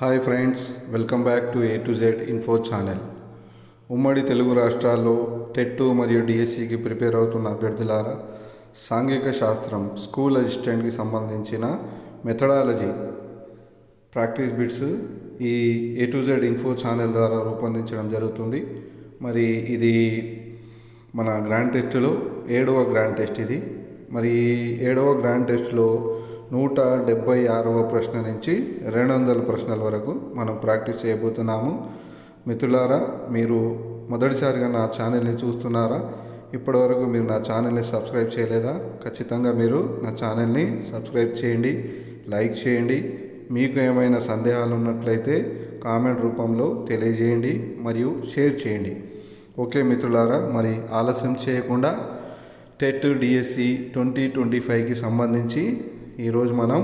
Hi friends welcome back to A to Z info channel ఉమ్మడి తెలుగు రాష్ట్రాల్లో TET మరియు డిఎస్సికి ప్రిపేర్ అవుతున్న అభ్యర్థులారా సాంఘిక శాస్త్రం స్కూల్ అసిస్టెంట్కి సంబంధించిన మెథడాలజీ ప్రాక్టీస్ బిట్స్ ఈ A to Z info channel ద్వారా రూపొందించడం జరుగుతుంది. మరి ఇది మన గ్రాండ్ టెస్ట్లో ఏడవ గ్రాండ్ టెస్ట్ ఇది. మరి ఏడవ గ్రాండ్ టెస్ట్లో నూట డెబ్బై ఆరవ ప్రశ్న నుంచి రెండు వందల ప్రశ్నల వరకు మనం ప్రాక్టీస్ చేయబోతున్నాము. మిత్రులారా మీరు మొదటిసారిగా నా ఛానల్ని చూస్తున్నారా? ఇప్పటివరకు మీరు నా ఛానల్ని సబ్స్క్రైబ్ చేయలేదా? ఖచ్చితంగా మీరు నా ఛానల్ని సబ్స్క్రైబ్ చేయండి లైక్ చేయండి. మీకు ఏమైనా సందేహాలు ఉన్నట్లయితే కామెంట్ రూపంలో తెలియజేయండి మరియు షేర్ చేయండి. ఓకే మిత్రులారా మరి ఆలస్యం చేయకుండా టెట్ డిఎస్సి ట్వంటీ ట్వంటీ ఫైవ్కి సంబంధించి ఈరోజు మనం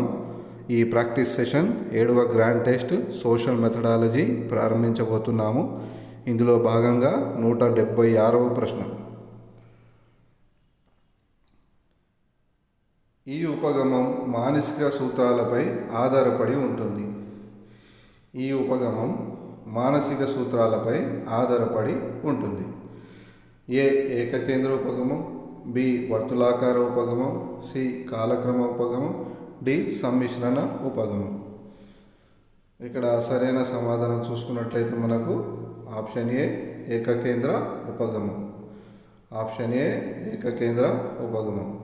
ఈ ప్రాక్టీస్ సెషన్ ఏడవ గ్రాండ్ టెస్ట్ సోషల్ మెథడాలజీ ప్రారంభించబోతున్నాము. ఇందులో భాగంగా నూట డెబ్భై ఆరవ ప్రశ్న. ఈ ఉపగమం మానసిక సూత్రాలపై ఆధారపడి ఉంటుంది. ఈ ఉపగమం మానసిక సూత్రాలపై ఆధారపడి ఉంటుంది. ఏ ఏకకేంద్ర ఉపగమం? బి. వర్తులాకార ఉపగమం సి. కాలక్రమ ఉపగమం డి. సమ్మిశ్రణ ఉపగమం. ఇక్కడ సరైన సమాధానం చూసుకున్నట్లయితే మనకు ఆప్షన్ ఏ ఏకకేంద్ర ఉపగమం. ఆప్షన్ ఏ ఏకకేంద్ర ఉపగమం.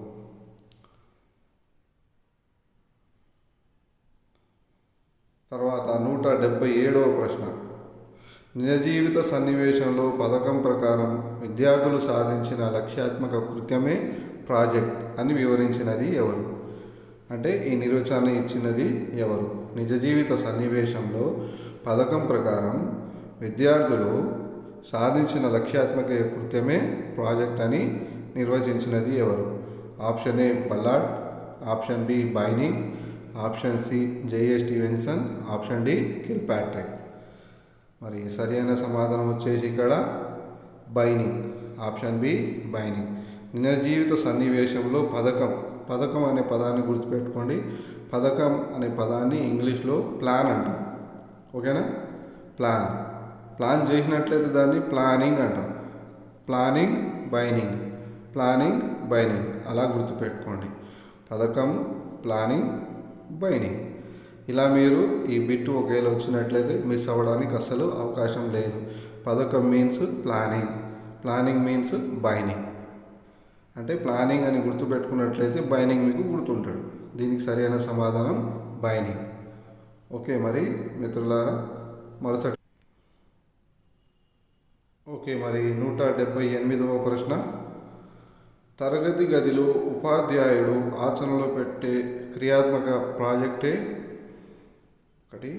తర్వాత నూట డెబ్బై ఏడవ ప్రశ్న. నిజ జీవిత సన్నివేశంలో పథకం ప్రకారం విద్యార్థులు సాధించిన లక్ష్యాత్మక కృత్యమే ప్రాజెక్ట్ అని వివరించినది ఎవరు? అంటే ఈ నిర్వచనం ఇచ్చినది ఎవరు? నిజ జీవిత సన్నివేశంలో పథకం ప్రకారం విద్యార్థులు సాధించిన లక్ష్యాత్మక కృత్యమే ప్రాజెక్ట్ అని నిర్వచించినది ఎవరు? Option A Ballard option B Binning option C JS Stevenson option D Kilpatrick మరి సరైన సమాధానం వచ్చేసి ఇక్కడ బైనింగ్. Option B బైనింగ్. నిన్న జీవిత సన్నివేశంలో పథకం పథకం అనే పదాన్ని గుర్తుపెట్టుకోండి. పథకం అనే పదాన్ని ఇంగ్లీష్లో ప్లాన్ అంటాం. ఓకేనా? ప్లాన్. ప్లాన్ చేసినట్లయితే దాన్ని ప్లానింగ్ అంటాం. Planning Binning. Planning Binning. అలా గుర్తుపెట్టుకోండి. పథకం ప్లానింగ్ బైనింగ్. ఇలా మీరు ఈ బిట్ ఒకవేళ వచ్చినట్లయితే మిస్ అవ్వడానికి అస్సలు అవకాశం లేదు. పథకం means planning. Planning means Binning అంటే ప్లానింగ్ అని గుర్తుపెట్టుకున్నట్లయితే బైనింగ్ మీకు గుర్తుంటాడు. దీనికి సరైన సమాధానం బైనింగ్ ఓకే మరి మిత్రులారా మరుసటి ఓకే మరి నూట డెబ్బై ఎనిమిదవ ప్రశ్న. తరగతి గదిలో ఉపాధ్యాయుడు ఆచరణలో పెట్టే క్రియాత్మక ప్రాజెక్టే ఒకటి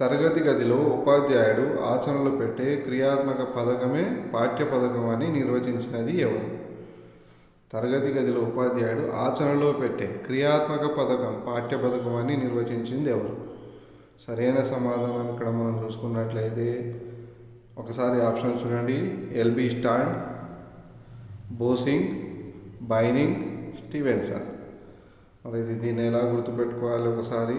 తరగతి గదిలో ఉపాధ్యాయుడు ఆచరణలో పెట్టే క్రియాత్మక పథకమే పాఠ్య పథకం అని నిర్వచించినది ఎవరు? తరగతి గదిలో ఉపాధ్యాయుడు ఆచరణలో పెట్టే క్రియాత్మక పథకం పాఠ్య పథకం అని నిర్వచించింది ఎవరు? సరైన సమాధానం ఇక్కడ మనం చూసుకున్నట్లయితే ఒకసారి ఆప్షన్ చూడండి. LB stand Bossing Binning Stevenson. మరి ఇది దీన్ని ఎలా గుర్తుపెట్టుకోవాలి ఒకసారి?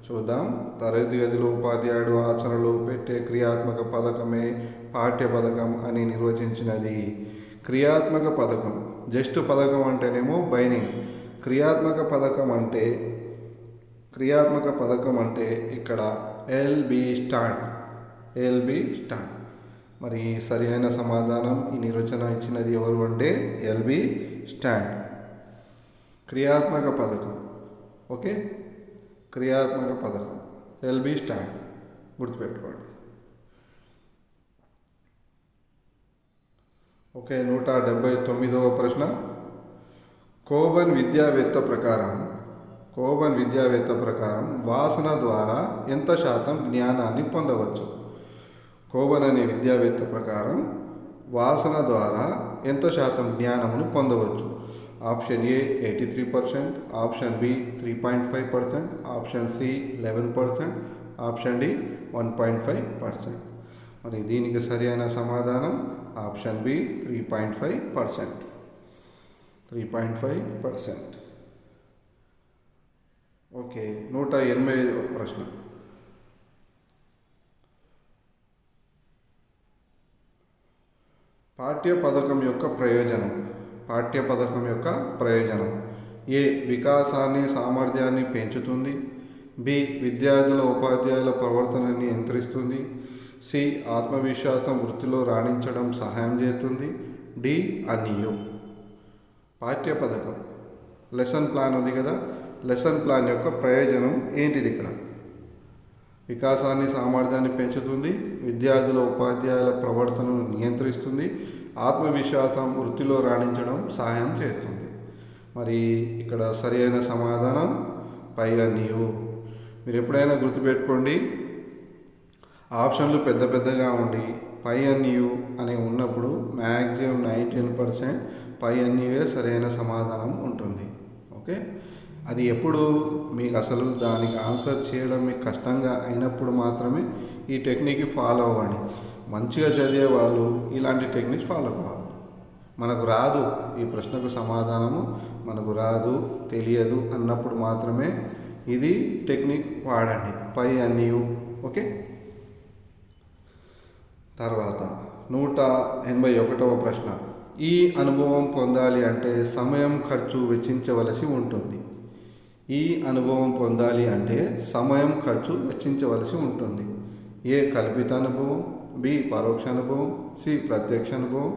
చూద్దాం. తరగతి గదిలో ఉపాధ్యాయుడు ఆచరణలో పెట్టే క్రియాత్మక పథకమే పాఠ్య పథకం అని నిర్వచించినది. క్రియాత్మక పథకం. జస్ట్ పథకం అంటేనేమో బైనింగ్. క్రియాత్మక పథకం అంటే క్రియాత్మక పథకం అంటే ఇక్కడ ఎల్బి స్టాండ్. LB stand. మరి సరి అయిన సమాధానం ఈ నిర్వచన ఇచ్చినది ఎవరు అంటే ఎల్బి స్టాండ్. క్రియాత్మక పథకం. ఓకే? క్రియాత్మక పథకం. ఎల్బి స్టాండ్ గుర్తుపెట్టుకోండి. ఓకే నూట డెబ్బై తొమ్మిదవ ప్రశ్న. కోబన్ విద్యావేత్త ప్రకారం కోబన్ విద్యావేత్త ప్రకారం వాసన ద్వారా ఎంత శాతం జ్ఞానాన్ని పొందవచ్చు? కోబన్ అనే విద్యావేత్త ప్రకారం వాసన ద్వారా ఎంత శాతం జ్ఞానమును పొందవచ్చు? Option A eighty three percent option B three point five percent option C eleven percent option D one point five percent. మరి దీనికి సరైన సమాధానం option B three point five percent. Three point five percent. Okay నూట ఎనభై ప్రశ్న. పాఠ్య పథకం యొక్క ప్రయోజనం. పాఠ్య పథకం యొక్క ప్రయోజనం. ఏ వికాసాన్ని సామర్థ్యాన్ని పెంచుతుంది? బి విద్యార్థుల ఉపాధ్యాయుల ప్రవర్తనని నియంత్రిస్తుంది. సి ఆత్మవిశ్వాసం వృత్తిలో రాణించడం సహాయం చేస్తుంది. డి అనియు పాఠ్య పథకం లెసన్ ప్లాన్ ఉంది కదా? లెసన్ ప్లాన్ యొక్క ప్రయోజనం ఏంటిది ఇక్కడ? వికాసాన్ని సామర్థ్యాన్ని పెంచుతుంది. విద్యార్థుల ఉపాధ్యాయుల ప్రవర్తనను నియంత్రిస్తుంది. ఆత్మవిశ్వాసం వృత్తిలో రాణించడం సహాయం చేస్తుంది. మరి ఇక్కడ సరి అయిన సమాధానం పైగా నీవు. మీరు ఎప్పుడైనా గుర్తుపెట్టుకోండి ఆప్షన్లు పెద్ద పెద్దగా ఉండి పై అన్యూ అని ఉన్నప్పుడు మ్యాక్సిమం నైంటీన్ పర్సెంట్ పై అన్యూయే సరైన సమాధానం ఉంటుంది. ఓకే? అది ఎప్పుడు మీకు అసలు దానికి ఆన్సర్ చేయడం మీకు కష్టంగా అయినప్పుడు మాత్రమే ఈ టెక్నిక్ ఫాలో అవ్వండి. మంచిగా చదివే వాళ్ళు ఇలాంటి టెక్నిక్స్ ఫాలో కావాలి మనకు రాదు ఈ ప్రశ్నకు సమాధానము మనకు రాదు తెలియదు అన్నప్పుడు మాత్రమే ఇది టెక్నిక్ వాడండి. పై అన్నీ ఓకే? తర్వాత నూట ఎనభై ఒకటవ ప్రశ్న. ఈ అనుభవం పొందాలి అంటే సమయం ఖర్చు వెచ్చించవలసి ఉంటుంది. ఈ అనుభవం పొందాలి అంటే సమయం ఖర్చు వెచ్చించవలసి ఉంటుంది. ఏ కల్పిత అనుభవం? బి పరోక్ష అనుభవం సి ప్రత్యక్ష అనుభవం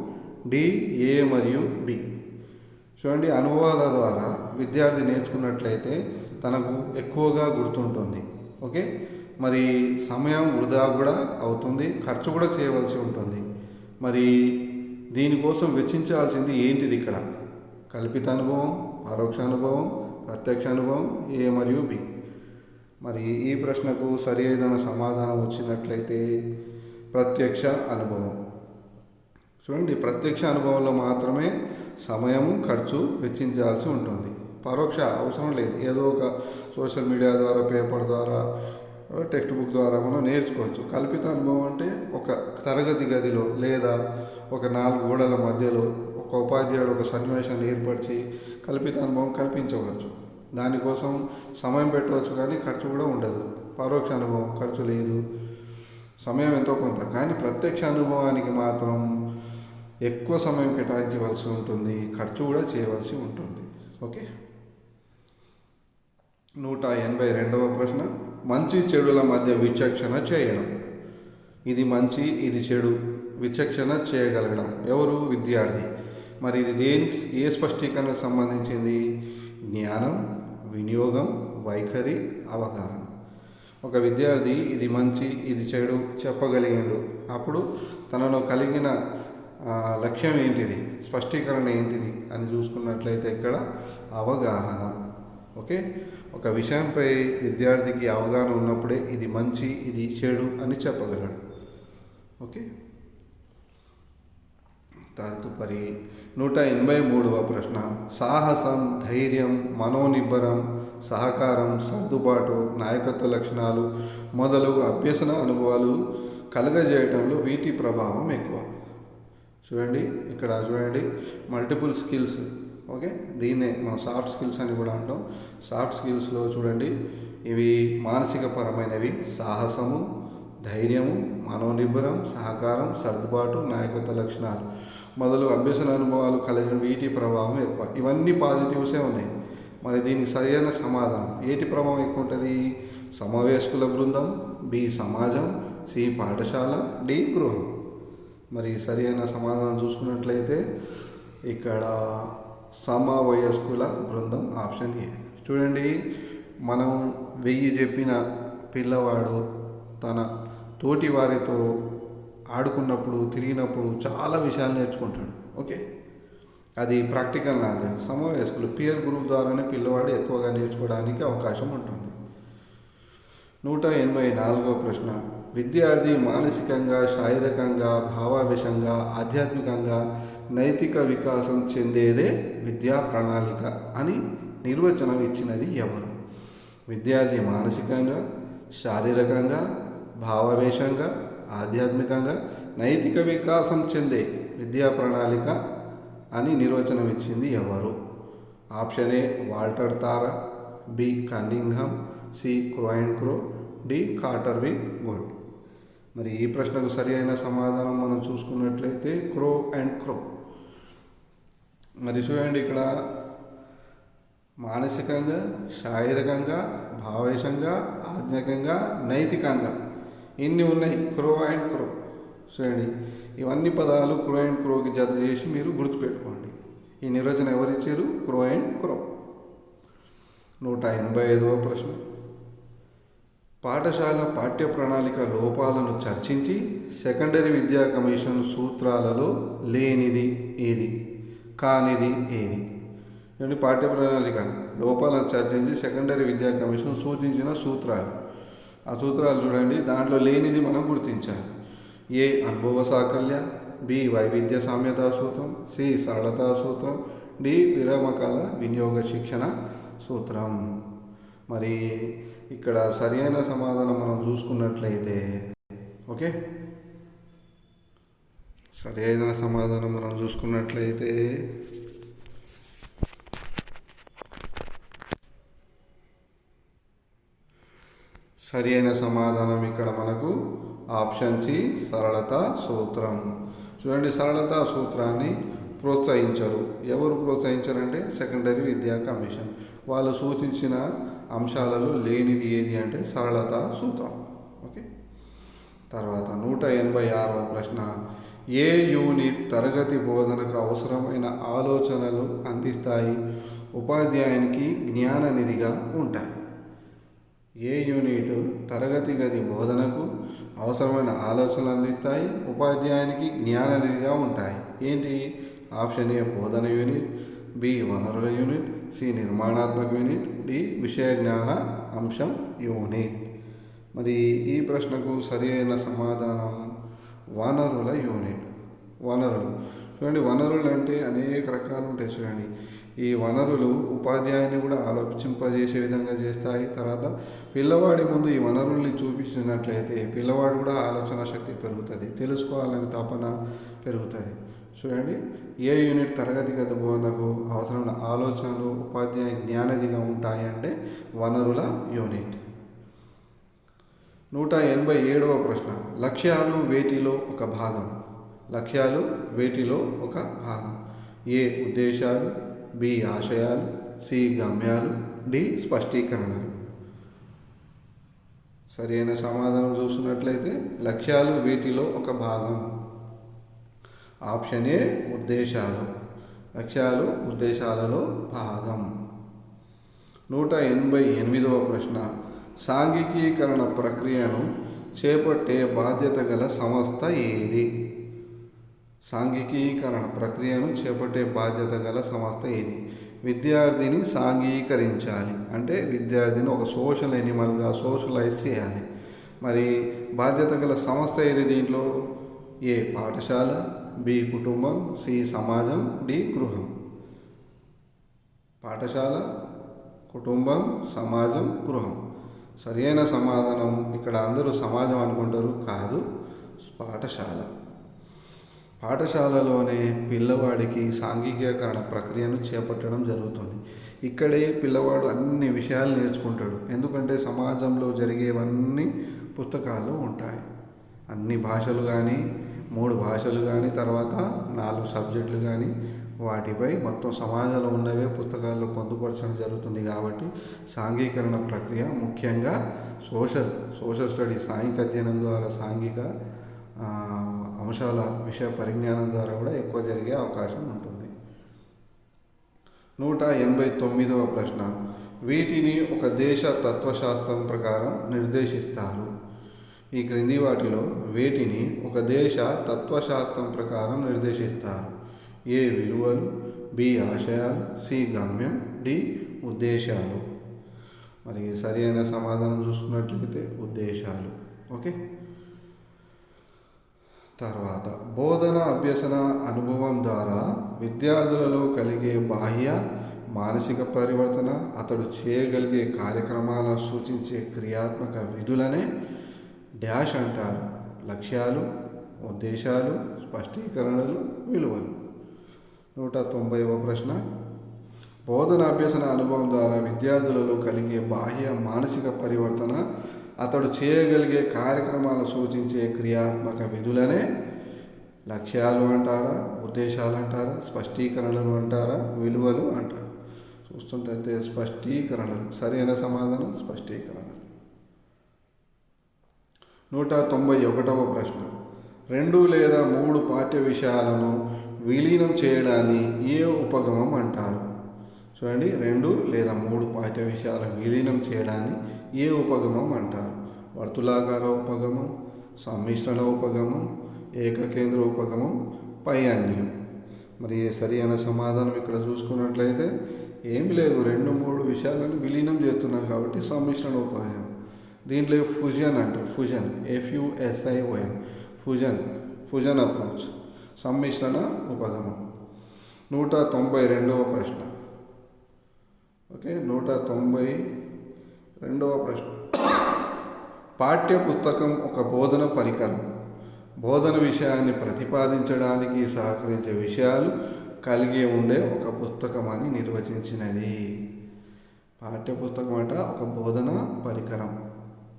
డి ఏ మరియు బి. చూడండి అనుభవాల ద్వారా విద్యార్థి నేర్చుకున్నట్లయితే తనకు ఎక్కువగా గుర్తుంటుంది. ఓకే? మరి సమయం వృధా కూడా అవుతుంది ఖర్చు కూడా చేయవలసి ఉంటుంది. మరి దీనికోసం వెచ్చించాల్సింది ఏంటిది ఇక్కడ? కల్పిత అనుభవం పరోక్ష అనుభవం ప్రత్యక్ష అనుభవం ఏ మరియు బి. మరి ఈ ప్రశ్నకు సరి అయిన సమాధానం వచ్చినట్లయితే ప్రత్యక్ష అనుభవం. చూడండి ప్రత్యక్ష అనుభవంలో మాత్రమే సమయము ఖర్చు వెచ్చించాల్సి ఉంటుంది. పరోక్ష అవసరం లేదు. ఏదో ఒక సోషల్ మీడియా ద్వారా పేపర్ ద్వారా టెక్స్ట్ బుక్ ద్వారా మనం నేర్చుకోవచ్చు. కల్పిత అనుభవం అంటే ఒక తరగతి గదిలో లేదా ఒక నాలుగు గోడల మధ్యలో ఒక ఉపాధ్యాయుడు ఒక సన్నివేశాన్ని ఏర్పరిచి కల్పిత అనుభవం కల్పించవచ్చు. దానికోసం సమయం పెట్టవచ్చు కానీ ఖర్చు కూడా ఉండదు. పరోక్ష అనుభవం ఖర్చు లేదు. సమయం ఎంతో కొంత. కానీ ప్రత్యక్ష అనుభవానికి మాత్రం ఎక్కువ సమయం కేటాయించవలసి ఉంటుంది. ఖర్చు కూడా చేయవలసి ఉంటుంది. ఓకే? నూట ఎనభై రెండవ ప్రశ్న. మంచి చెడుల మధ్య విచక్షణ చేయడం. ఇది మంచి ఇది చెడు. విచక్షణ చేయగలగడం. ఎవరు? విద్యార్థి. మరి ఇది దేనికి ఏ స్పష్టీకరణకు సంబంధించింది? జ్ఞానం వినియోగం వైఖరి అవగాహన. ఒక విద్యార్థి ఇది మంచి ఇది చెడు చెప్పగలిగాడు. అప్పుడు తనను కలిగిన లక్ష్యం ఏంటిది? స్పష్టీకరణ ఏంటిది? అని చూసుకున్నట్లయితే ఇక్కడ అవగాహన. ఓకే? ఒక విషయంపై విద్యార్థికి అవగాహన ఉన్నప్పుడే ఇది మంచి ఇది చెడు అని చెప్పగలడు. ఓకే? తదుపరి నూట ఎనభై మూడవ ప్రశ్న. సాహసం ధైర్యం మనోనిబ్బరం సహకారం సర్దుబాటు నాయకత్వ లక్షణాలు మొదలగు అభ్యసన అనుభవాలు కలగజేయటంలో వీటి ప్రభావం ఎక్కువ. చూడండి ఇక్కడ చూడండి మల్టిపుల్ స్కిల్స్ ఓకే? దీన్నే మనం సాఫ్ట్ స్కిల్స్ అని కూడా అంటాం. సాఫ్ట్ స్కిల్స్లో చూడండి ఇవి మానసిక పరమైనవి సాహసము ధైర్యము మనోనిబ్బరం సహకారం సర్దుబాటు నాయకత్వ లక్షణాలు మొదలు అభ్యసన అనుభవాలు కలిగిన వీటి ప్రభావం ఎక్కువ. ఇవన్నీ పాజిటివ్సే ఉన్నాయి. మరి దీనికి సరైన సమాధానం. ఏటి ప్రభావం ఎక్కువ ఉంటుంది సమవేశకుల బృందం బి సమాజం సి పాఠశాల డి గృహం. మరి సరైన సమాధానం చూసుకున్నట్లయితే ఇక్కడ సమవయస్కుల బృందం ఆప్షన్ ఏ. చూడండి మనం వెయ్యి చెప్పిన పిల్లవాడు తన తోటి వారితో ఆడుకున్నప్పుడు తిరిగినప్పుడు చాలా విషయాలు నేర్చుకుంటాడు. ఓకే? అది ప్రాక్టికల్ నాలెడ్జ్ సమవయస్కులు పియర్ గ్రూప్ ద్వారానే పిల్లవాడు ఎక్కువగా నేర్చుకోవడానికి అవకాశం ఉంటుంది. నూట ఎనభై నాలుగో ప్రశ్న. విద్యార్థి మానసికంగా శారీరకంగా భావావేశంగా ఆధ్యాత్మికంగా నైతిక వికాసం చెందేదే విద్యా ప్రణాళిక అని నిర్వచనం ఇచ్చినది ఎవరు? విద్యార్థి మానసికంగా శారీరకంగా భావావేశంగా ఆధ్యాత్మికంగా నైతిక వికాసం చెందే విద్యా ప్రణాళిక అని నిర్వచనం ఇచ్చింది ఎవరు? Option A Walter Tara B Cunningham C Crow and Crow D Carter very good మరి ఈ ప్రశ్నకు సరి అయిన సమాధానం మనం చూసుకున్నట్లయితే క్రో అండ్ క్రో. మరి చూడండి ఇక్కడ మానసికంగా శారీరకంగా భావేశంగా ఆధ్యాత్మికంగా నైతికంగా ఇన్ని ఉన్నాయి క్రో అండ్ క్రో. చూడండి ఇవన్నీ పదాలు క్రో అండ్ క్రోకి జత చేసి మీరు గుర్తుపెట్టుకోండి. ఈ నిర్వచనం ఎవరిచ్చారు? Crow and Crow. నూట ఎనభై ఐదవ ప్రశ్న. పాఠశాల పాఠ్య ప్రణాళిక లోపాలను చర్చించి సెకండరీ విద్యా కమిషన్ సూత్రాలలో లేనిది ఏది? కానిది ఏది? ఇవన్నీ పాఠ్య ప్రణాళిక లోపాలను చర్చించి సెకండరీ విద్యా కమిషన్ సూచించిన సూత్రాలు. ఆ సూత్రాలు చూడండి దాంట్లో లేనిది మనం గుర్తించాలి. ఏ అనుభవ సాకల్య బి వైవిధ్య సామ్యతా సూత్రం సి సరళతా సూత్రం డి విరామకాల వినియోగ శిక్షణ సూత్రం. మరి ఇక్కడ సరైన సమాధానం మనం చూసుకున్నట్లయితే ఓకే? సరైన సమాధానం మనం చూసుకున్నట్లయితే సరి అయిన సమాధానం ఇక్కడ మనకు ఆప్షన్ సి సరళత సూత్రం. చూడండి సరళత సూత్రాన్ని ప్రోత్సహించరు. ఎవరు ప్రోత్సహించారంటే సెకండరీ విద్యా కమిషన్. వాళ్ళు సూచించిన అంశాలలో లేనిది ఏది అంటే సరళత సూత్రం. ఓకే? తర్వాత నూట ఎనభై ఆరవ ప్రశ్న. ఏ యూనిట్ తరగతి బోధనకు అవసరమైన ఆలోచనలు అందిస్తాయి? ఉపాధ్యాయునికి జ్ఞాన నిధిగా ఉంటాయి. ఏ యూనిట్ తరగతి గది బోధనకు అవసరమైన ఆలోచనలు అందిస్తాయి ఉపాధ్యాయునికి జ్ఞాననిధిగా ఉంటాయి. ఏంటి? ఆప్షన్ ఏ బోధన యూనిట్ బి వనరుల యూనిట్ సి నిర్మాణాత్మక యూనిట్ డి విషయ జ్ఞాన అంశం యూనిట్. మరి ఈ ప్రశ్నకు సరి అయిన సమాధానం వనరుల యూనిట్. వనరులు. చూడండి వనరులు అంటే అనేక రకాలు ఉంటాయి చూడండి. ఈ వనరులు ఉపాధ్యాయుని కూడా ఆలోచింపజేసే విధంగా చేస్తాయి. తర్వాత పిల్లవాడి ముందు ఈ వనరుల్ని చూపించినట్లయితే పిల్లవాడు కూడా ఆలోచన శక్తి పెరుగుతుంది తెలుసుకోవాలని తపన పెరుగుతుంది. చూడండి ఏ యూనిట్ తరగతి గత బోధనకు అవసరమైన ఆలోచనలు ఉపాధ్యాయ జ్ఞానదిగా ఉంటాయి అంటే వనరుల యూనిట్. నూట ఎనభై ఏడవ ప్రశ్న లక్ష్యాలు వేటిలో ఒక భాగం. లక్ష్యాలు వీటిలో ఒక భాగం. ఏ ఉద్దేశాలు బి ఆశయాలు సి గమ్యాలు డి స్పష్టీకరణలు. సరైన సమాధానం చూసినట్లయితే లక్ష్యాలు వీటిలో ఒక భాగం. ఆప్షన్ ఏ ఉద్దేశాలు. లక్ష్యాలు ఉద్దేశాలలో భాగం. నూట ఎనభై ఎనిమిదవ ప్రశ్న. సాంఘికీకరణ ప్రక్రియను చేపట్టే బాధ్యత గల సంస్థ ఏది? సాంఘికీకరణ ప్రక్రియను చేపట్టే బాధ్యత గల సంస్థ ఇది విద్యార్థిని సాంఘీకరించాలి అంటే విద్యార్థిని ఒక సోషల్ ఎనిమల్గా సోషలైజ్ చేయాలి. మరి బాధ్యత గల సంస్థ ఏది దీంట్లో? ఏ పాఠశాల బి కుటుంబం సి సమాజం డి గృహం. పాఠశాల కుటుంబం సమాజం గృహం. సరైన సమాధానం ఇక్కడ అందరూ సమాజం అనుకుంటారు కాదు పాఠశాల. పాఠశాలలోనే పిల్లవాడికి సాంఘికీకరణ ప్రక్రియను చేపట్టడం జరుగుతుంది. ఇక్కడే పిల్లవాడు అన్ని విషయాలు నేర్చుకుంటాడు. ఎందుకంటే సమాజంలో జరిగేవన్నీ పుస్తకాల్లో ఉంటాయి. అన్ని భాషలు కానీ మూడు భాషలు కానీ తర్వాత నాలుగు సబ్జెక్టులు కానీ వాటిపై మొత్తం సమాజంలో ఉన్నవే పుస్తకాల్లో పొందుపరచడం జరుగుతుంది కాబట్టి సాంఘీకరణ ప్రక్రియ ముఖ్యంగా సోషల్ సోషల్ స్టడీస్ సాంఘిక అధ్యయనం ద్వారా సాంఘిక అంశాల విషయ పరిజ్ఞానం ద్వారా కూడా ఎక్కువ జరిగే అవకాశం ఉంటుంది. నూట ఎనభై తొమ్మిదవ ప్రశ్న. వీటిని ఒక దేశ తత్వశాస్త్రం ప్రకారం నిర్దేశిస్తారు. ఈ క్రింది వాటిలో వేటిని ఒక దేశ తత్వశాస్త్రం ప్రకారం నిర్దేశిస్తారు. ఏ విలువలు బి ఆశయాలు సి గమ్యం డి ఉద్దేశాలు. మరి సరి అయిన సమాధానం చూసుకున్నట్లయితే ఉద్దేశాలు. ఓకే? తర్వాత బోధన అభ్యసన అనుభవం ద్వారా విద్యార్థులలో కలిగే బాహ్య మానసిక పరివర్తన అతడు చేయగలిగే కార్యక్రమాల సూచించే క్రియాత్మక విధులనే డ్యాష్ అంటారు. లక్ష్యాలు ఉద్దేశాలు స్పష్టీకరణలు విలువలు. నూట తొంభైవ ప్రశ్న. బోధన అభ్యసన అనుభవం ద్వారా విద్యార్థులలో కలిగే బాహ్య మానసిక పరివర్తన అతడు చేయగలిగే కార్యక్రమాలు సూచించే క్రియాత్మక విధులనే లక్ష్యాలు అంటారా ఉద్దేశాలు అంటారా స్పష్టీకరణలు అంటారా విలువలు అంటారు. చూస్తుంటే స్పష్టీకరణలు. సరైన సమాధానం? స్పష్టీకరణలు. నూట తొంభై ఒకటవ ప్రశ్న. రెండు లేదా మూడు పాఠ్య విషయాలను విలీనం చేయడాన్ని ఏ ఉపగమం అంటారు? చూడండి రెండు లేదా మూడు పాఠ్య విషయాలను విలీనం చేయడాన్ని ఏ ఉపగమం అంటారు? వర్తులాకార ఉపగమం సమ్మిశ్రణ ఉపగమం ఏకకేంద్ర ఉపగమం పై అన్యం మరి సరి అయిన సమాధానం ఇక్కడ చూసుకున్నట్లయితే ఏమి లేదు రెండు మూడు విషయాలను విలీనం చేస్తున్నారు కాబట్టి సమ్మిశ్రణ ఉపగమం. దీంట్లో ఫుజన్ అంటారు ఫుజన్ ఎఫ్యుఎస్ఐఓఎన్ ఫ్యూజన్ ఫుజన్ అప్రోచ్ సమ్మిశ్రణ ఉపగమం. నూట తొంభై రెండవ ప్రశ్న. ఓకే నూట తొంభై రెండవ ప్రశ్న. పాఠ్య పుస్తకం ఒక బోధన పరికరం. బోధన విషయాన్ని ప్రతిపాదించడానికి సహకరించే విషయాలు కలిగి ఉండే ఒక పుస్తకం అని నిర్వచించినది. పాఠ్య పుస్తకం అంట ఒక బోధన పరికరం.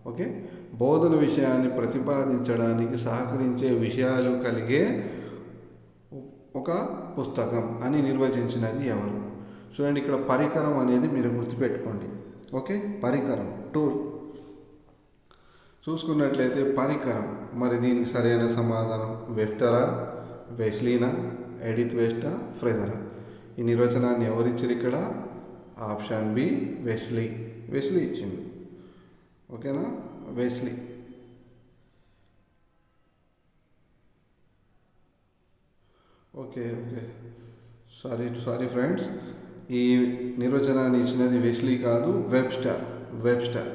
ఓకే బోధన విషయాన్ని ప్రతిపాదించడానికి సహకరించే విషయాలు కలిగే ఒక పుస్తకం అని నిర్వచించినది ఎవరు? చూడండి ఇక్కడ పరికరం అనేది మీరు గుర్తుపెట్టుకోండి. ఓకే? పరికరం టూల్. చూసుకున్నట్లయితే పరికరం. మరి దీనికి సరైన సమాధానం? వెస్టరా వెస్లీనా? ఎడిత్ వెస్టా? ఫ్రెజరా? ఈ నిర్వచనాన్ని ఎవరిచ్చారు ఇక్కడ? Option B Wesley. వెస్లీ ఇచ్చింది. ఓకేనా? Wesley. Okay okay. Sorry sorry friends. ఈ నిర్వచనాన్ని ఇచ్చినది వెస్లీ కాదు వెబ్స్టర్ వెబ్స్టర్.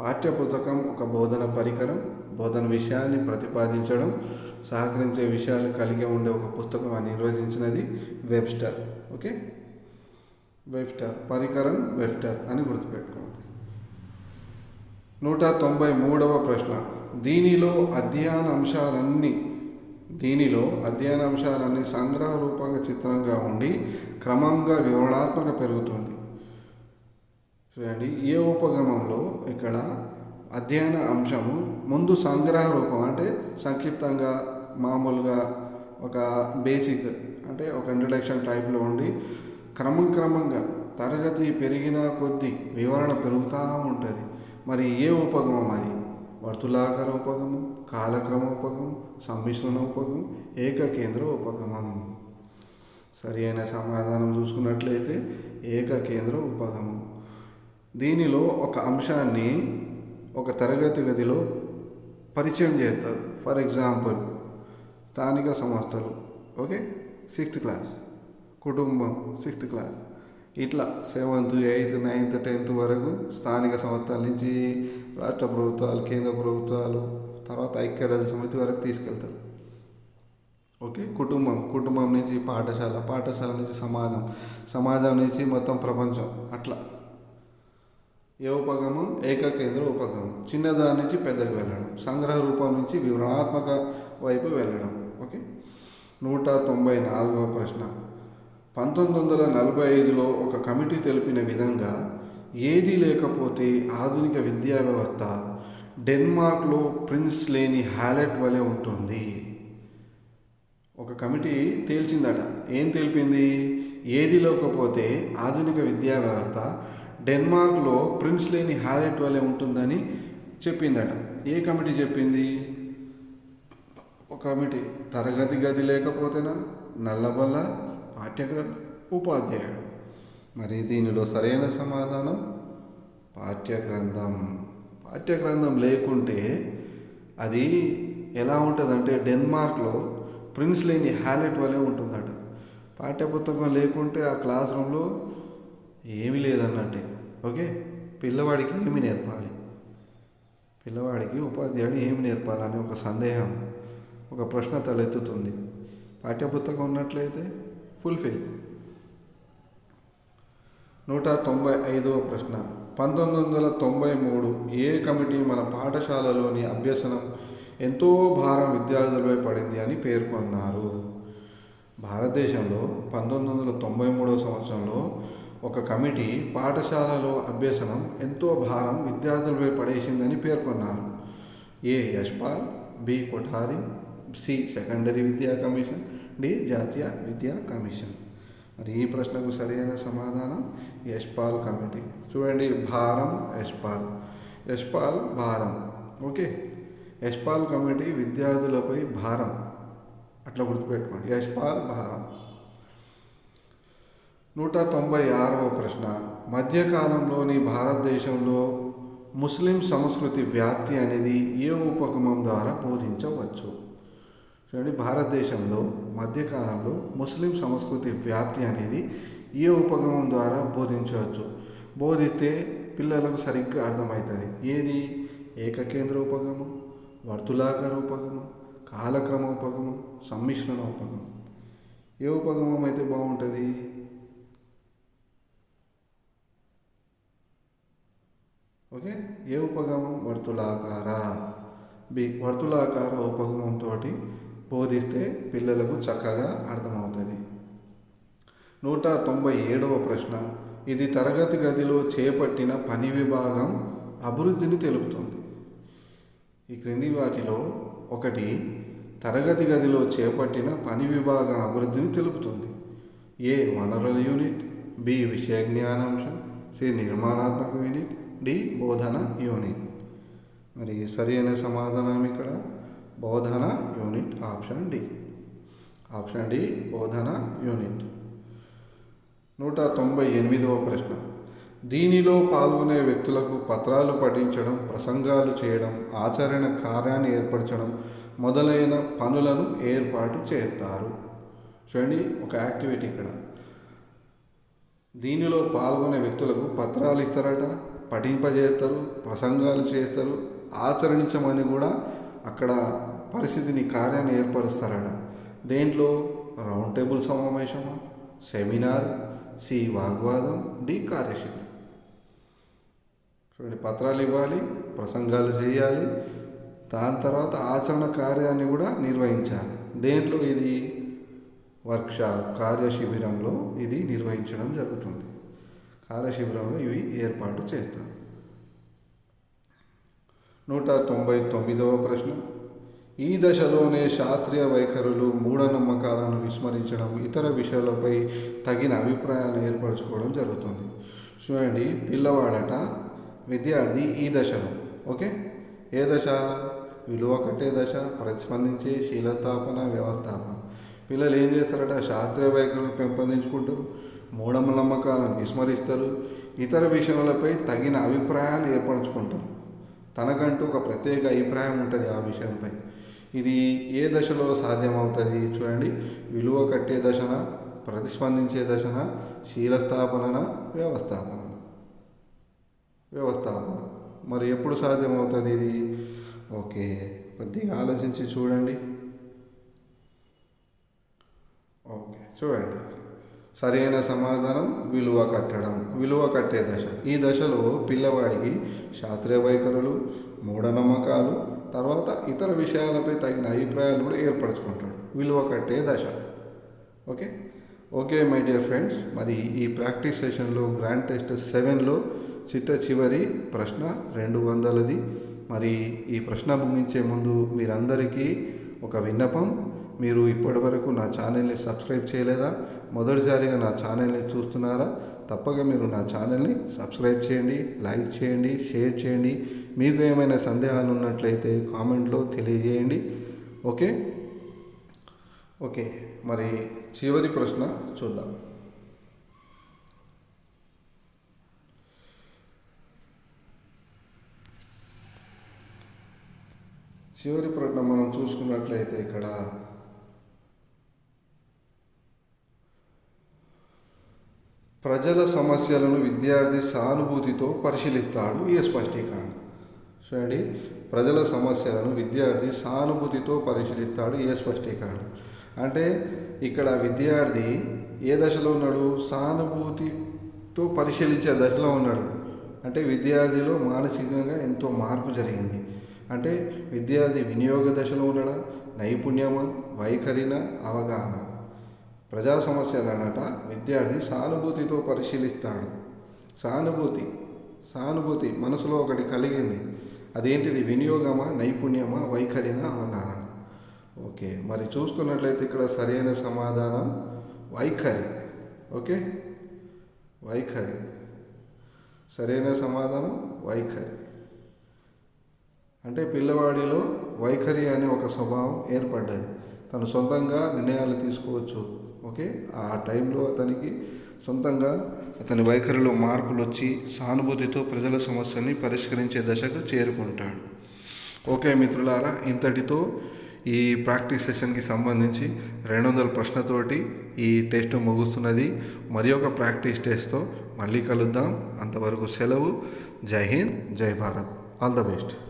పాఠ్య పుస్తకం ఒక బోధన పరికరం బోధన విషయాన్ని ప్రతిపాదించడం సహకరించే విషయాలు కలిగి ఉండే ఒక పుస్తకం అని నిర్వచించినది వెబ్స్టర్. ఓకే? వెబ్స్టర్ పరికరం వెబ్స్టర్ అని గుర్తుపెట్టుకోండి. నూట తొంభై మూడవ ప్రశ్న. దీనిలో అధ్యయన అంశాలన్నీ దీనిలో అధ్యయనాంశాలన్నీ సంగ్రహ రూపంగా చిత్రంగా ఉండి క్రమంగా వివరణాత్మక పెరుగుతుంది. చూడండి ఏ ఉపగమంలో ఇక్కడ అధ్యయన అంశము ముందు సంగ్రహ రూపం అంటే సంక్షిప్తంగా మామూలుగా ఒక బేసిక్ అంటే ఒక ఇంట్రడక్షన్ టైప్లో ఉండి క్రమం క్రమంగా తరగతి పెరిగిన కొద్దీ వివరణ పెరుగుతూ ఉంటుంది. మరి ఏ ఉపగమం అది? వర్తులాకారోపగము ఉపగమం సమ్మిశ్రణోపగం ఉపగమం ఏకకేంద్ర ఉపగమం సరి అయిన సమాధానం చూసుకున్నట్లయితే ఏకకేంద్ర ఉపగమం దీనిలో ఒక అంశాన్ని ఒక తరగతి గదిలో పరిచయం చేస్తారు. ఫర్ ఎగ్జాంపుల్ స్థానిక సంస్థలు ఓకే? Sixth class. కుటుంబం సిక్స్త్ క్లాస్. ఇట్లా సెవెంత్ ఎయిత్ నైన్త్ టెన్త్ వరకు స్థానిక సంస్థల నుంచి రాష్ట్ర ప్రభుత్వాలు కేంద్ర ప్రభుత్వాలు తర్వాత ఐక్యరాజ్య సమితి వరకు తీసుకెళ్తారు. ఓకే? కుటుంబం కుటుంబం నుంచి పాఠశాల పాఠశాల నుంచి సమాజం సమాజం నుంచి మొత్తం ప్రపంచం అట్లా. ఏ ఉపగమం ఏకకేంద్ర ఉపగమం చిన్నదాని నుంచి పెద్దకు వెళ్ళడం సంగ్రహ రూపం నుంచి వివరణాత్మక వైపు వెళ్ళడం. ఓకే? నూట తొంభై నాలుగవ ప్రశ్న. పంతొమ్మిది వందల నలభై ఐదులో ఒక కమిటీ తెలిపిన విధంగా ఏది లేకపోతే ఆధునిక విద్యా వ్యవస్థ డెన్మార్క్లో ప్రిన్స్ లేని హ్యాలెట్ వలె ఉంటుంది. ఒక కమిటీ తేల్చిందట. ఏం తెలిపింది? ఏది లేకపోతే ఆధునిక విద్యా వ్యవస్థ డెన్మార్క్లో ప్రిన్స్ లేని హ్యాలెట్ వలె ఉంటుందని చెప్పిందట. ఏ కమిటీ చెప్పింది? ఒక కమిటీ. తరగతి గది లేకపోతేనా? నల్లబల్ల? పాఠ్యగ్రంథ ఉపాధ్యాయుడు. మరి దీనిలో సరైన సమాధానం? పాఠ్యగ్రంథం. పాఠ్యగ్రంథం లేకుంటే అది ఎలా ఉంటుందంటే డెన్మార్క్లో ప్రిన్స్ లేని హ్యాలెట్ వలె ఉంటుందట. పాఠ్యపుస్తకం లేకుంటే ఆ క్లాస్ రూమ్లో ఏమీ లేదన్నట్టే. ఓకే? పిల్లవాడికి ఏమి నేర్పాలి? పిల్లవాడికి ఉపాధ్యాయుడు ఏమి నేర్పాలని ఒక సందేహం ఒక ప్రశ్న తలెత్తుతుంది. పాఠ్యపుస్తకం ఉన్నట్లయితే ఫుల్ఫిల్ నూట తొంభై ఐదవ ప్రశ్న. పంతొమ్మిది వందల తొంభై మూడు ఏ కమిటీ మన పాఠశాలలోని అభ్యసనం ఎంతో భారం విద్యార్థులపై పడింది అని పేర్కొన్నారు. భారతదేశంలో పంతొమ్మిది వందల తొంభై మూడవ సంవత్సరంలో ఒక కమిటీ పాఠశాలలో అభ్యసనం ఎంతో భారం విద్యార్థులపై పడేసిందని పేర్కొన్నారు. A Yashpal B Kothari C secondary విద్యా కమిషన్ డి జాతీయ విద్యా కమిషన్. మరి ఈ ప్రశ్నకు సరైన సమాధానం యశ్పాల్ కమిటీ. చూడండి భారం యశ్పాల్ యశ్పాల్ భారం. ఓకే. యశ్పాల్ కమిటీ విద్యార్థులపై భారం. అట్లా గుర్తుపెట్టుకోండి. యశ్పాల్ భారం. నూట తొంభై ఆరవ ప్రశ్న. మధ్యకాలంలోని భారతదేశంలో ముస్లిం సంస్కృతి వ్యాప్తి అనేది ఏ ఉపగమం ద్వారా బోధించవచ్చు? చూడండి భారతదేశంలో మధ్యకాలంలో ముస్లిం సంస్కృతి వ్యాప్తి అనేది ఏ ఉపగమం ద్వారా బోధించవచ్చు? బోధిస్తే పిల్లలకు సరిగ్గా అర్థమవుతుంది. ఏది? ఏకకేంద్ర ఉపగమం వర్తులాకార ఉపగమం కాలక్రమ ఉపగమం సమ్మిశ్రణ ఉపగమం ఏ ఉపగమం అయితే బాగుంటుంది? ఓకే? ఏ ఉపగమం వర్తులాకార. బి వర్తులాకార ఉపగమంతో బోధిస్తే పిల్లలకు చక్కగా అర్థమవుతుంది. నూట తొంభై ఏడవ ప్రశ్న. ఇది తరగతి గదిలో చేపట్టిన పని విభాగం అభివృద్ధిని తెలుపుతుంది. ఈ క్రింది వాటిలో ఒకటి తరగతి గదిలో చేపట్టిన పని విభాగం అభివృద్ధిని తెలుపుతుంది. ఏ వనరుల యూనిట్ బి విషయ జ్ఞానాంశం సి నిర్మాణాత్మక యూనిట్ డి బోధన యూనిట్. మరి సరైన సమాధానం ఇక్కడ? బోధన unit option D. Option D బోధన యూనిట్. నూట తొంభై ఎనిమిదవ ప్రశ్న. దీనిలో పాల్గొనే వ్యక్తులకు పత్రాలు పఠించడం ప్రసంగాలు చేయడం ఆచరణ కార్యాన్ని ఏర్పరచడం మొదలైన పనులను ఏర్పాటు చేస్తారు. చూడండి ఒక యాక్టివిటీ ఇక్కడ. దీనిలో పాల్గొనే వ్యక్తులకు పత్రాలు ఇస్తారట పఠింపజేస్తారు ప్రసంగాలు చేస్తారు ఆచరించమని కూడా అక్కడ పరిస్థితిని కార్యాన్ని ఏర్పరుస్తారట. దేంట్లో? రౌండ్ టేబుల్ సమావేశము సెమినార్ సి వాగ్వాదం డి కార్యశిబిరం. చూడండి పత్రాలు ఇవ్వాలి ప్రసంగాలు చేయాలి దాని తర్వాత ఆచరణ కార్యాన్ని కూడా నిర్వహించాలి. దేంట్లో? ఇది వర్క్షాప్ కార్యశిబిరంలో ఇది నిర్వహించడం జరుగుతుంది. కార్యశిబిరంలో ఇవి ఏర్పాటు చేస్తారు. నూట తొంభై తొమ్మిదవ ప్రశ్న. ఈ దశలోనే శాస్త్రీయ వైఖరులు మూఢనమ్మకాలను విస్మరించడం ఇతర విషయాలపై తగిన అభిప్రాయాలు ఏర్పరచుకోవడం జరుగుతుంది. చూడండి పిల్లవాడట విద్యార్థి ఈ దశలో ఓకే? ఏ దశ? విలువ కట్టే దశ ప్రతిస్పందించే శీలస్థాపన వ్యవస్థాపన. పిల్లలు ఏం చేస్తారట? శాస్త్రీయ వైఖరులు పెంపొందించుకుంటారు మూఢనమ్మకాలను విస్మరిస్తారు ఇతర విషయాలపై తగిన అభిప్రాయాలు ఏర్పరచుకుంటారు. తనకంటూ ఒక ప్రత్యేక అభిప్రాయం ఉంటుంది ఆ విషయంపై. ఇది ఏ దశలో సాధ్యమవుతుంది చూడండి. విలువ కట్టే దశన ప్రతిస్పందించే దశన శీలస్థాపన వ్యవస్థాపన వ్యవస్థాపన. మరి ఎప్పుడు సాధ్యమవుతుంది ఇది? ఓకే కొద్దిగా ఆలోచించి చూడండి. ఓకే చూడండి. సరైన సమాధానం విలువ కట్టడం విలువ కట్టే దశ. ఈ దశలో పిల్లవాడికి శాస్త్రీయ వైఖరులు మూఢనమ్మకాలు తర్వాత ఇతర విషయాలపై తగిన అభిప్రాయాలు కూడా ఏర్పరచుకుంటాడు. విలువ కట్టే దశ. Okay? Okay my dear friends. మరి ఈ ప్రాక్టీస్ సెషన్లో గ్రాండ్ టెస్ట్ సెవెన్లో చిట్ట చివరి ప్రశ్న రెండు వందలది. మరి ఈ ప్రశ్న ముగించే ముందు మీరందరికీ ఒక విన్నపం. మీరు ఇప్పటివరకు నా ఛానల్ని సబ్స్క్రైబ్ చేయలేదా? మొదటిసారిగా నా ఛానల్ని చూస్తున్నారా? తప్పక మీరు నా ఛానల్ని సబ్స్క్రైబ్ చేయండి లైక్ చేయండి షేర్ చేయండి. మీకు ఏమైనా సందేహాలు ఉన్నట్లయితే కామెంట్లో తెలియజేయండి. ఓకే? ఓకే మరి చివరి ప్రశ్న చూద్దాం. చివరి ప్రశ్న మనం చూసుకున్నట్లయితే ఇక్కడ ప్రజల సమస్యలను విద్యార్థి సానుభూతితో పరిశీలిస్తాడు. ఈ స్పష్టీకరణ. చూడండి. ప్రజల సమస్యలను విద్యార్థి సానుభూతితో పరిశీలిస్తాడు. ఏ స్పష్టీకరణ. అంటే ఇక్కడ విద్యార్థి ఏ దశలో ఉన్నాడు? సానుభూతితో పరిశీలించే దశలో ఉన్నాడు. అంటే విద్యార్థిలో మానసికంగా ఎంతో మార్పు జరిగింది. అంటే విద్యార్థి వినియోగ దశలో ఉన్నాడా? నైపుణ్యమా? వైఖరిన? అవగాహన? ప్రజా సమస్యలు అనట విద్యార్థి సానుభూతితో పరిశీలిస్తాడు. సానుభూతి సానుభూతి మనసులో ఒకటి కలిగింది. అదేంటిది? వినియోగమా? నైపుణ్యమా? వైఖరినా? అవగాహన. ఓకే మరి చూసుకున్నట్లయితే ఇక్కడ సరైన సమాధానం వైఖరి. ఓకే? వైఖరి. సరైన సమాధానం వైఖరి. అంటే పిల్లవాడిలో వైఖరి అనే ఒక స్వభావం ఏర్పడ్డది. తను సొంతంగా నిర్ణయాలు తీసుకోవచ్చు. ఓకే? ఆ టైంలో అతనికి సొంతంగా అతని వైఖరిలో మార్పులు వచ్చి సానుభూతితో ప్రజల సమస్యల్ని పరిష్కరించే దశకు చేరుకుంటాడు. ఓకే మిత్రులారా ఇంతటితో ఈ ప్రాక్టీస్ సెషన్కి సంబంధించి రెండు వందల ప్రశ్నతోటి ఈ టెస్ట్ ముగుస్తున్నది. మరి ఒక ప్రాక్టీస్ టెస్ట్తో మళ్ళీ కలుద్దాం. అంతవరకు సెలవు. జై హింద్ జై భారత్. All the best.